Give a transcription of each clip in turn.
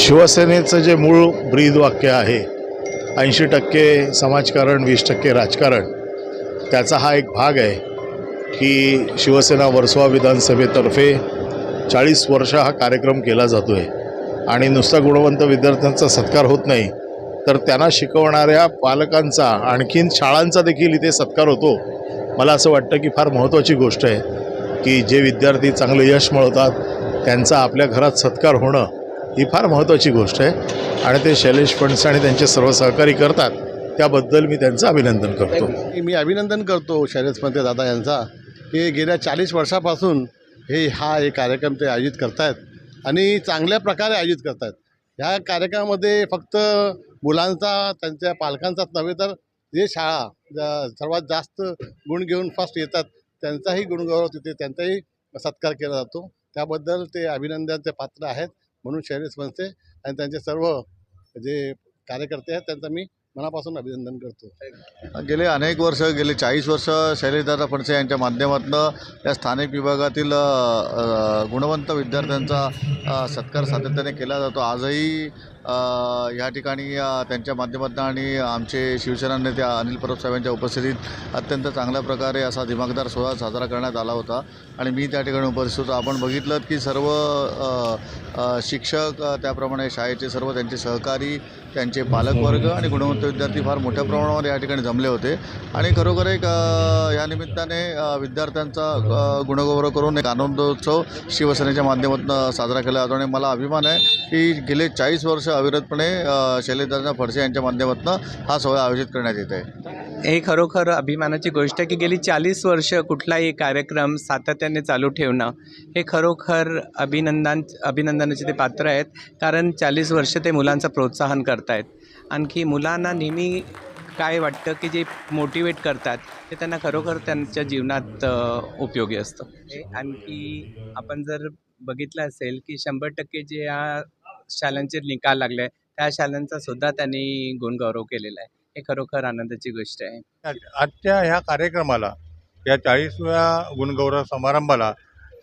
शिवसेनेचं जे मूळ ब्रीद वाक्य आहे ऐंशी टक्के समाजकारण वीस टक्के राजकारण त्याचा हा एक भाग आहे की शिवसेना वर्सोवा विधानसभेतर्फे चाळीस वर्ष हा कार्यक्रम केला जातो आहे आणि नुसता गुणवंत विद्यार्थ्यांचा सत्कार होत नाही तर त्यांना शिकवणाऱ्या पालकांचा आणखीन शाळांचा देखील इथे सत्कार होतो. मला असं वाटतं की फार महत्त्वाची गोष्ट आहे की जे विद्यार्थी चांगलं यश मिळवतात त्यांचा आपल्या घरात सत्कार होणं ही फार महत्त्वाची गोष्ट आहे. आणि ते शैलेश फंडस आणि त्यांचे सर्व सहकारी करतात. त्याबद्दल मी त्यांचं अभिनंदन करतो. मी अभिनंदन करतो शैलेशपंते दादा यांचा की गेल्या चाळीस वर्षापासून हे हा एक कार्यक्रम ते आयोजित करतायत आणि चांगल्या प्रकारे आयोजित करतायत. ह्या कार्यक्रमामध्ये फक्त मुलांचा त्यांच्या पालकांचाच नव्हे तर जे शाळा ज्या सर्वात जास्त गुण घेऊन फर्स्ट येतात त्यांचाही गुणगौरव तिथे त्यांचाही सत्कार केला जातो. त्याबद्दल ते अभिनंदनचे पात्र आहेत. म्हणून शैलेश फणसे आणि त्यांचे सर्व जे कार्यकर्ते आहेत त्यांचं मी मनापासून अभिनंदन करतो. गेले अनेक वर्ष गेले चाळीस वर्ष शैलेशदादा फडसे यांच्या माध्यमातून या स्थानिक विभागातील गुणवंत विद्यार्थ्यांचा सत्कार सातत्याने केला जातो. आजही या ठिकाणी त्यांच्या माध्यमातून आणि आमचे शिवसेना नेते अनिल परब साहेबांच्या उपस्थितीत अत्यंत चांगल्या प्रकारे असा दिमागदार सोहळा साजरा करण्यात आला होता. आणि मी त्या ठिकाणी उपस्थित होतो. आपण बघितलं की सर्व शिक्षक त्याप्रमाणे शाळेचे सर्व त्यांचे सहकारी त्यांचे पालकवर्ग आणि गुणवंत विद्यार्थी फार मोठ्या प्रमाणावर या ठिकाणी जमले होते. आणि खरोखर एक या निमित्ताने विद्यार्थ्यांचा गुणगौरव करून एक आनंदोत्सव शिवसेनेच्या माध्यमातून साजरा केला जातो. आणि मला अभिमान आहे की गेले चाळीस वर्ष अविरतपणे अ, शैलेशदादा फडसे यांच्या माध्यमातून हा सोहळा आयोजित करण्यात येत आहे. हे खरोखर अभिमानाची गोष्ट आहे की गेली चाळीस वर्ष कुठलाही कार्यक्रम सातत्याने चालू ठेवणं हे खरोखर अभिनंदन अभिनंदनाचे ते पात्र आहेत. कारण चाळीस वर्ष ते मुलांचं प्रोत्साहन करतायत. आणखी मुलांना नेहमी काय वाटतं की जे मोटिवेट करतात ते त्यांना खरोखर त्यांच्या जीवनात उपयोगी असतं. हे आणखी आपण जर बघितलं असेल की शंभर टक्के जे या शाळांचे निकाल लागले त्या शाळांचा सुद्धा त्यांनी गुणगौरव केलेला आहे. हे खरोखर आनंदाची गोष्ट आहे. आजच्या ह्या कार्यक्रमाला या चाळीसव्या गुणगौरव समारंभाला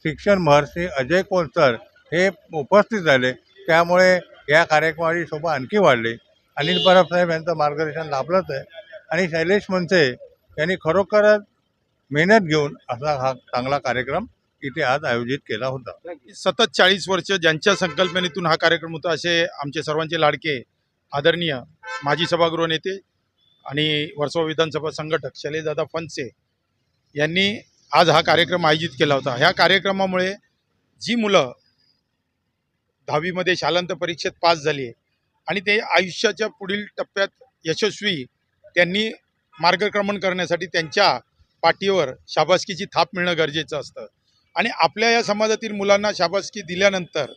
शिक्षण महर्षी अजय कोलसर हे उपस्थित झाले. त्यामुळे या कार्यक्रमाची शोभा आणखी वाढली. अनिल परब साहेब यांचं मार्गदर्शन लाभलंच आहे. आणि शैलेश मनसे यांनी खरोखरच मेहनत घेऊन असा हा चांगला कार्यक्रम इथे आज आयोजित केला होता. सतत चाळीस वर्ष ज्यांच्या संकल्पनेतून हा कार्यक्रम होता असे आमचे सर्वांचे लाडके आदरणीय माजी सभागृह नेते आणि वर्सोवा विधानसभा संघटक शैलेशदादा फणसे यांनी आज हा कार्यक्रम आयोजित केला होता. ह्या कार्यक्रमामुळे जी मुलं दहावीमध्ये शालांत परीक्षेत पास झाली आहे आणि ते आयुष्याच्या पुढील टप्प्यात यशस्वी त्यांनी मार्गक्रमण करण्यासाठी त्यांच्या पाठीवर शाबासकीची थाप मिळणं गरजेचं असतं. आणि आपल्या या समाजातील मुलांना शाबासकी दिल्यानंतर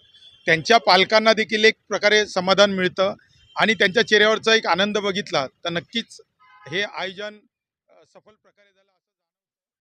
त्यांच्या पालकांना देखील एक प्रकारे समाधान मिळतं आणि त्यांच्या चेहऱ्यावरचा एक आनंद बघितला तर नक्कीच हे आयोजन सफल प्रकारे झालं.